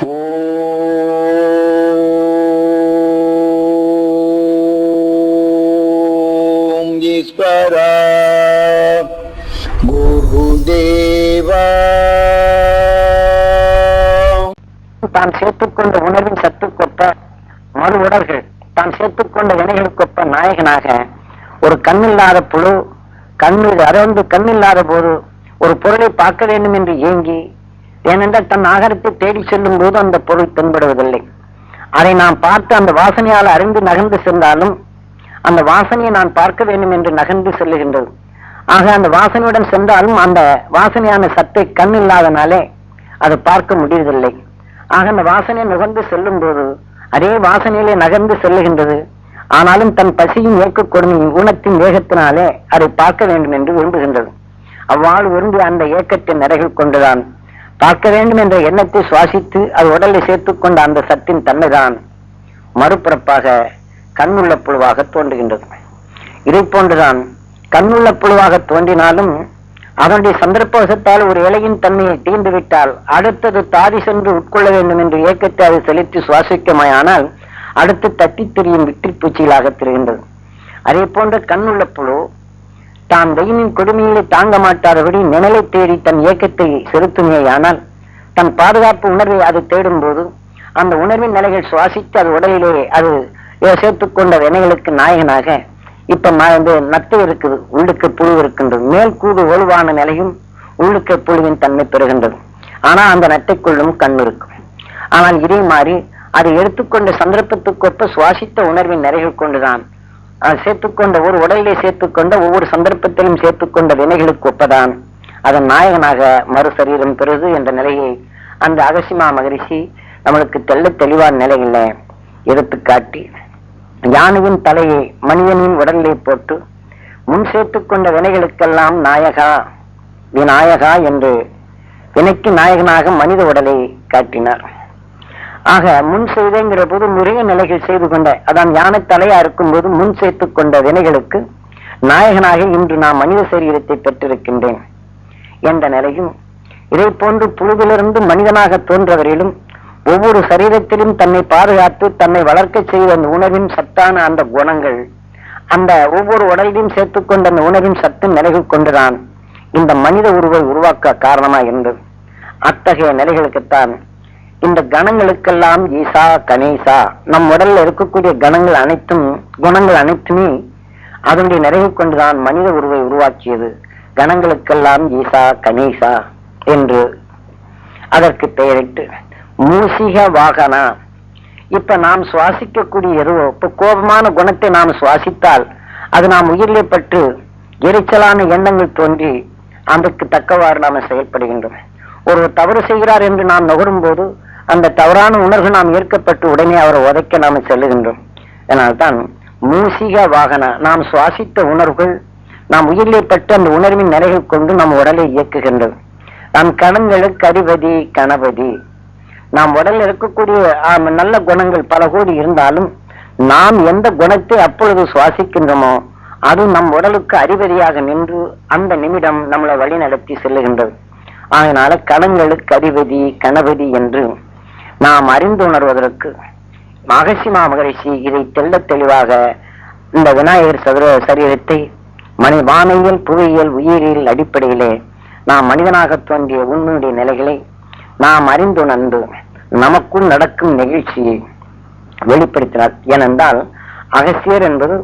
ஓம் ஈஸ்வரா தான் சேர்த்துக்கொண்ட உணர்வின் சத்துக்கொப்ப மறு உடல்கள் தான் சேர்த்துக்கொண்ட வினைகளுக்கொப்ப நாயகனாக ஒரு கண்ணில்லாத புழு கண்ணு அதாவது கண்ணில்லாத போது ஒரு பொருளை பார்க்க வேண்டும் என்று ஏங்கி ஏனென்றால் தன் ஆகாரத்தை தேடி செல்லும் போது அந்த பொருள் தென்படுவதில்லை. அதை நாம் பார்த்து அந்த வாசனையால் அறிந்து நகர்ந்து சென்றாலும் அந்த வாசனையை நான் பார்க்க வேண்டும் என்று நகர்ந்து செல்லுகின்றது. ஆக அந்த வாசனையுடன் சென்றாலும் அந்த வாசனையான சத்தை கண் இல்லாதனாலே அதை பார்க்க முடிவதில்லை. ஆக அந்த வாசனை நுகர்ந்து செல்லும் போது அதே வாசனையிலே நகர்ந்து செல்லுகின்றது. ஆனாலும் தன் பசியும் ஏக்க கொடுமையும் ஊனத்தின் வேகத்தினாலே அதை பார்க்க வேண்டும் என்று விரும்புகின்றது. அவ்வாறு விரும்பி அந்த ஏக்கத்தின் நிறைகள் கொண்டுதான் பார்க்க வேண்டும் என்ற எண்ணத்தை சுவாசித்து அது உடலை சேர்த்துக்கொண்ட அந்த சத்தின் தன்மைதான் மறுபிறப்பாக கண்ணுள்ள புழுவாக தோன்றுகின்றது. இதை போன்றுதான் கண்ணுள்ள புழுவாக தோன்றினாலும் அதனுடைய சந்தர்ப்பவசத்தால் ஒரு இலையின் தன்மையை தீண்டு விட்டால் அடுத்தது தாதி சென்று உட்கொள்ள வேண்டும் என்று இயக்கத்தை அது செலுத்தி சுவாசிக்கமாயானால் அடுத்து தட்டித் தெரியும் விட்டில் பூச்சிகளாக திரிகின்றது. அதே போன்ற கண்ணுள்ள புழு தான் வெயிலின் கொடுமையிலே தாங்க மாட்டாதபடி நிழலை தேடி தன் இயக்கத்தை செலுத்துமேயானால் தன் பாதுகாப்பு உணர்வை அது தேடும் போது அந்த உணர்வின் நிலைகள் சுவாசித்து அது உடலிலே அது சேர்த்துக் கொண்ட வினைகளுக்கு நாயகனாக இப்ப ம- இந்த நத்தை இருக்குது உள்ளுக்கு புழு இருக்கின்றது. மேல் கூடு ஒழுவான நிலையும் உள்ளுக்கு புழுவின் தன்மை பெறுகின்றது. ஆனா அந்த நட்டைக்குள்ளும் கண் இருக்கும். ஆனால் இதே மாதிரி அதை எடுத்துக்கொண்ட சந்தர்ப்பத்துக்கொப்ப சுவாசித்த உணர்வின் நிறைகள் கொண்டுதான் சேர்த்துக்கொண்ட ஒரு உடலிலே சேர்த்துக்கொண்ட ஒவ்வொரு சந்தர்ப்பத்திலும் சேர்த்துக்கொண்ட வினைகளுக்கு ஒப்பதான். அதன் நாயகனாக மறுசரீரம் பெறுது என்ற நிலையை அந்த அகசிமா மகரிஷி நம்மளுக்கு தெள்ள தெளிவான நிலையில எடுத்து காட்டி யானையின் தலையை மனிதனின் உடலிலே போட்டு முன் சேர்த்து கொண்ட வினைகளுக்கெல்லாம் நாயகா விநாயகா என்று வினைக்கு நாயகனாக மனித உடலை காட்டினார். ஆக முன் செய்தங்கிற போது நிறைய நிலைகள் செய்து கொண்ட அதான் யானை தலையா இருக்கும் போது முன் சேர்த்து கொண்ட வினைகளுக்கு நாயகனாக இன்று நான் மனித சரீரத்தை பெற்றிருக்கின்றேன் என்ற நிலையும் இதை போன்று புழுவிலிருந்து மனிதனாக தோன்றவரிலும் ஒவ்வொரு சரீரத்திலும் தன்னை பாதுகாத்து தன்னை வளர்க்கச் செய்த அந்த உணவின் சத்தான அந்த குணங்கள் அந்த ஒவ்வொரு உடலையும் சேர்த்து கொண்ட அந்த உணவின் சத்து நிலைகள் கொண்டுதான் இந்த மனித உருவை உருவாக்க காரணமா இருந்தது அத்தகைய நிலைகளுக்குத்தான் இந்த கணங்களுக்கெல்லாம் ஈசா கணேசா நம் உடல்ல இருக்கக்கூடிய கணங்கள் அனைத்தும் குணங்கள் அனைத்துமே அதனுடைய நிறைவு கொண்டுதான் மனித உருவை உருவாக்கியது. கணங்களுக்கெல்லாம் ஈசா கணேசா என்று அதற்கு பெயரிட்டு மூசிக வாகனா. இப்ப நாம் சுவாசிக்கக்கூடிய எதுவோ இப்ப கோபமான குணத்தை நாம் சுவாசித்தால் அது நாம் உயிரிலே பட்டு எரிச்சலான எண்ணங்கள் தோன்றி அதற்கு தக்கவாறு நாம செயல்படுகின்றோம். ஒரு தவறு செய்கிறார் என்று நாம் நுகரும் போது அந்த தவறான உணர்வு நாம் ஏற்கப்பட்டு உடனே அவரை உதைக்க நாம் செல்லுகின்றோம். அதனால்தான் மூசிக வாகன நாம் சுவாசித்த உணர்வுகள் நாம் உயிரிலே பட்டு அந்த உணர்வின் நிலைகள் கொண்டு நம் உடலை இயக்குகின்றது. நம் கணங்களுக்கு அதிபதி கணபதி. நாம் உடலில் இருக்கக்கூடிய நல்ல குணங்கள் பல கோடி இருந்தாலும் நாம் எந்த குணத்தை அப்பொழுது சுவாசிக்கின்றோமோ அது நம் உடலுக்கு அதிபதியாக நின்று அந்த நிமிடம் நம்மளை வழி நடத்தி செல்லுகின்றது. அதனால கணங்களுக்கு அதிபதி கணபதி என்று நாம் அறிந்து உணர்வதற்கு மகசிமா மகரிஷி இதை தெல்ல தெளிவாக இந்த விநாயகர் சதுர சரீரத்தை மனி வானையில் புவியியல் உயிரியல் அடிப்படையிலே நாம் மனிதனாக தோன்றிய உண்மையுடைய நிலைகளை நாம் அறிந்துணர்ந்து நமக்குள் நடக்கும் நிகழ்ச்சியை வெளிப்படுத்தினார். ஏனென்றால் அகசியர் என்பது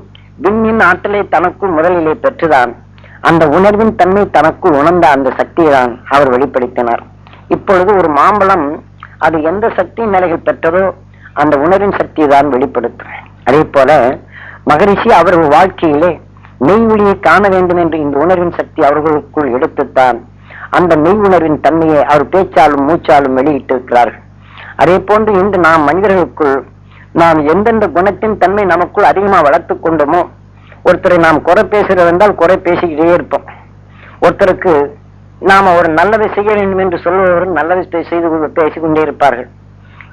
விண்ணின் ஆற்றலை தனக்குள் முதலிலே பெற்றுதான் அந்த உணர்வின் தன்மை தனக்குள் உணர்ந்த அந்த சக்தியை தான் அவர் வெளிப்படுத்தினார். இப்பொழுது ஒரு மாம்பழம் அது எந்த சக்தி நிலைகள் பெற்றதோ அந்த உணர்வின் சக்தியை தான் வெளிப்படுத்துறேன். அதே போல மகரிஷி அவர்கள் வாழ்க்கையிலே மெய் ஒளியை காண வேண்டும் என்று இந்த உணர்வின் சக்தி அவர்களுக்குள் எடுத்துத்தான் அந்த மெய் உணர்வின் தன்மையை அவர் பேச்சாலும் மூச்சாலும் வெளியிட்டிருக்கிறார்கள். அதே போன்று இன்று நாம் மனிதர்களுக்குள் நாம் எந்தெந்த குணத்தின் தன்மை நமக்குள் அதிகமா வளர்த்துக் கொண்டோமோ ஒருத்தரை நாம் குறை பேசுகிறது என்றால் குறை பேசிக்கிட்டே இருப்போம். ஒருத்தருக்கு நாம ஒரு நல்லதை செய்ய வேண்டும் என்று சொல்பவர்கள் நல்லதை செய்து கொண்டு பேசிக்கொண்டே இருப்பார்கள்.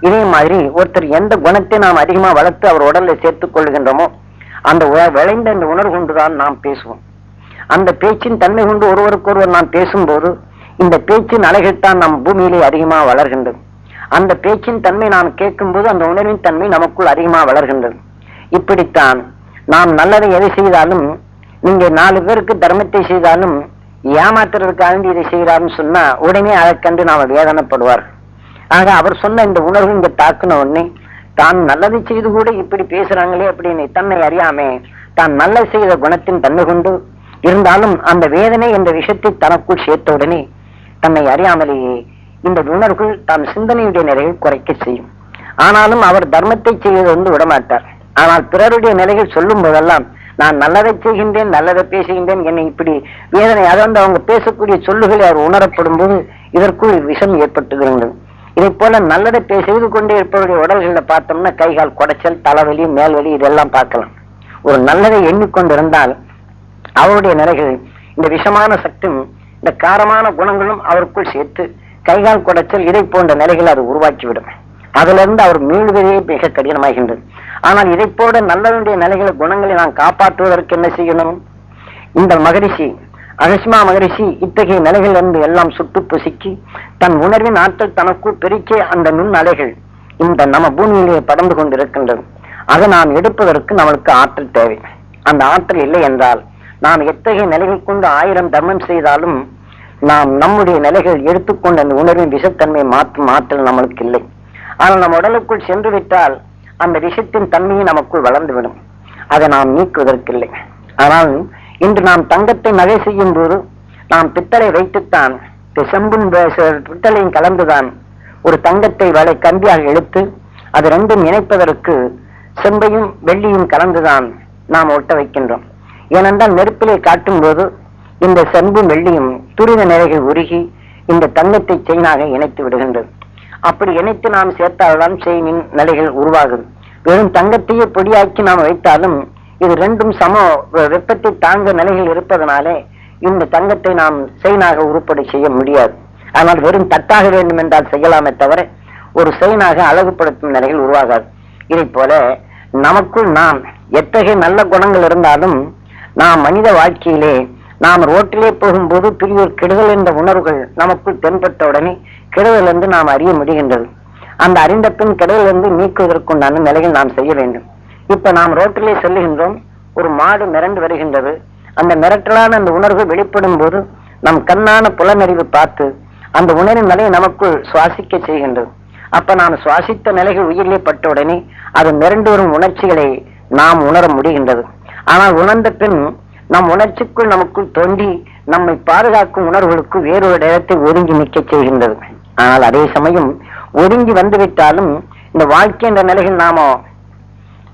இதே மாதிரி ஒருத்தர் எந்த குணத்தை நாம் அதிகமா வளர்த்து அவர் உடல்ல சேர்த்துக் கொள்கின்றோமோ அந்த விளைந்த அந்த உணர்வு கொண்டுதான் நாம் பேசுவோம். அந்த பேச்சின் தன்மை கொண்டு ஒருவருக்கொருவர் நாம் பேசும்போது இந்த பேச்சின் அழகில் தான் நம் பூமியிலே அதிகமாக வளர்கின்றது. அந்த பேச்சின் தன்மை நாம் கேட்கும்போது அந்த உணர்வின் தன்மை நமக்குள் அதிகமாக வளர்கின்றது. இப்படித்தான் நாம் நல்லதை எதை செய்தாலும் நீங்க நாலு பேருக்கு தர்மத்தை செய்தாலும் ஏமாத்துறதுக்காக இதை செய்கிறாருன்னு சொன்னா உடனே அதை கண்டு நாம வேதனைப்படுவார் ஆக அவர் சொன்ன இந்த உணர்வு இங்க தாக்குன உடனே தான் நல்லதை செய்து கூட இப்படி பேசுறாங்களே அப்படின்னு தன்னை அறியாமே தான் நல்ல செய்த குணத்தின் தன்மை கொண்டு இருந்தாலும் அந்த வேதனை என்ற விஷயத்தை தனக்குள் சேர்த்த உடனே தன்னை அறியாமலேயே இந்த உணர்வுகள் தான் சிந்தனையுடைய நிலையை குறைக்க செய்யும். ஆனாலும் அவர் தர்மத்தை செய்வது வந்து விடமாட்டார். ஆனால் பிறருடைய நிலைகள் சொல்லும் போதெல்லாம் நான் நல்லதை செய்கின்றேன் நல்லதை பேசுகின்றேன் என்னை இப்படி வேதனை அதாவது அவங்க பேசக்கூடிய சொல்லுகளை அவர் உணரப்படும் போது இதற்குள் விஷம் ஏற்பட்டுகிறது. இதை போல நல்லதை பேசியது கொண்டே இருப்பவருடைய உடல்களில் பார்த்தோம்னா கைகால் குடைச்சல் தலைவலி மேல்வலி இதெல்லாம் பார்க்கலாம். ஒரு நல்லதை எண்ணிக்கொண்டிருந்தால் அவருடைய நிலைகள் இந்த விஷமான சக்தியும் இந்த காரமான குணங்களும் அவருக்குள் சேர்த்து கைகால் குடைச்சல் இதை போன்ற நிலைகளை அது உருவாக்கிவிடும். அதிலிருந்து அவர் மீளுவதே மிக கடினமாகின்றது. ஆனால் இதை போல நல்லவனுடைய நிலைகளை குணங்களை நாம் காப்பாற்றுவதற்கு என்ன செய்யணும்? இந்த மகரிஷி அகஸ்மா மகரிஷி இத்தகைய நிலைகளிலிருந்து எல்லாம் சுட்டு பொசுக்கி தன் உணர்வின் ஆற்றல் தனக்குள் பெருக்கே அந்த நுண் அலைகள் இந்த நம்ம பூமியிலே படர்ந்து கொண்டிருக்கின்றது அதை நாம் எடுப்பதற்கு நம்மளுக்கு ஆற்றல் தேவை. அந்த ஆற்றல் இல்லை என்றால் நாம் எத்தகைய நிலைகள் கொண்டு ஆயிரம் தர்மம் செய்தாலும் நாம் நம்முடைய நிலைகள் எடுத்துக்கொண்ட அந்த உணர்வின் விஷத்தன்மை மாற்றும் ஆற்றல் நம்மளுக்கு இல்லை. ஆனால் நம் உடலுக்குள் சென்று விட்டால் அந்த விஷத்தின் தன்மையை நமக்குள் வளர்ந்துவிடும். அதை நாம் நீக்குவதற்கில்லை. ஆனால் இன்று நாம் தங்கத்தை நகை செய்யும் போது நாம் பித்தளை வைத்துத்தான் இந்த பித்தளையும் கலந்துதான் ஒரு தங்கத்தை வலை கம்பியாக இழுத்து அது ரெண்டும் இணைப்பதற்கு செம்பையும் வெள்ளியும் கலந்துதான் நாம் ஒட்ட வைக்கின்றோம். ஏனென்றால் நெருப்பிலே காட்டும் போது இந்த செம்பும் வெள்ளியும் துரித நிலைகள் உருகி இந்த தங்கத்தை செயினாக இணைத்து விடுகின்றது. அப்படி இணைத்து நாம் சேர்த்தால்தான் செயினின் நிலைகள் உருவாகுது. வெறும் தங்கத்தையே பொடியாக்கி நாம் வைத்தாலும் இது ரெண்டும் சம வெப்பத்தை தாங்க நிலைகள் இருப்பதனாலே இந்த தங்கத்தை நாம் செயினாக உருப்படி செய்ய முடியாது. ஆனால் வெறும் தட்டாக வேண்டும் என்றால் செய்யலாமே தவிர ஒரு செயினாக அழகுபடுத்தும் நிலைகள் உருவாகாது. இதை போல நமக்குள் நாம் எத்தகைய நல்ல குணங்கள் இருந்தாலும் நாம் மனித வாழ்க்கையிலே நாம் ரோட்டிலே போகும்போது பிரியோர் கெடுதல் என்ற உணர்வுகள் நமக்குள் தென்பட்ட உடனே கெடுதல் என்று நாம் அறிய முடிகின்றது. அந்த அறிந்த பின் கெடுதலிருந்து நீக்குவதற்குண்டான நிலையில் நாம் செய்ய வேண்டும். இப்ப நாம் ரோட்டிலே சொல்லுகின்றோம் ஒரு மாடு மிரண்டு வருகின்றது. அந்த மிரட்டலான அந்த உணர்வு வெளிப்படும் போது நம் கண்ணான புலனறிவு பார்த்து அந்த உணரின் நிலையை நமக்குள் சுவாசிக்க செய்கின்றது. அப்ப நாம் சுவாசித்த நிலைகள் உயிரிலே பட்ட உடனே அது மிரண்டு வரும் உணர்ச்சிகளை நாம் உணர முடிகின்றது. ஆனால் உணர்ந்த பின் நம் உணர்ச்சிக்குள் நமக்குள் தோண்டி நம்மை பாதுகாக்கும் உணர்வுகளுக்கு வேறொரு இடத்தை ஒதுங்கி நிற்க செய்கின்றது. ஆனால் அதே சமயம் ஒதுங்கி வந்துவிட்டாலும் இந்த வாழ்க்கை என்ற நிலையில் நாம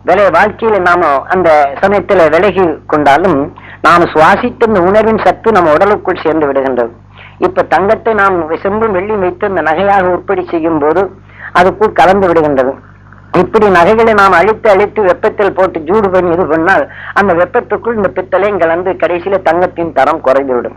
விலை வாழ்க்கையில நாம அந்த சமயத்துல விலகி கொண்டாலும் நாம் சுவாசித்த இந்த உணர்வின் சத்து நம்ம உடலுக்குள் சேர்ந்து விடுகின்றது. இப்ப தங்கத்தை நாம் செம்பும் வெள்ளி வைத்து இந்த நகையாக உற்பத்தி செய்யும் போது அதுக்குள் கலந்து விடுகின்றது. இப்படி நகைகளை நாம் அழித்து அழித்து வெப்பத்தில் போட்டு ஜூடு பண்ணி இது பண்ணால் அந்த வெப்பத்துக்குள் இந்த பித்தளை கலந்து கடைசியில தங்கத்தின் தரம் குறைந்துவிடும்.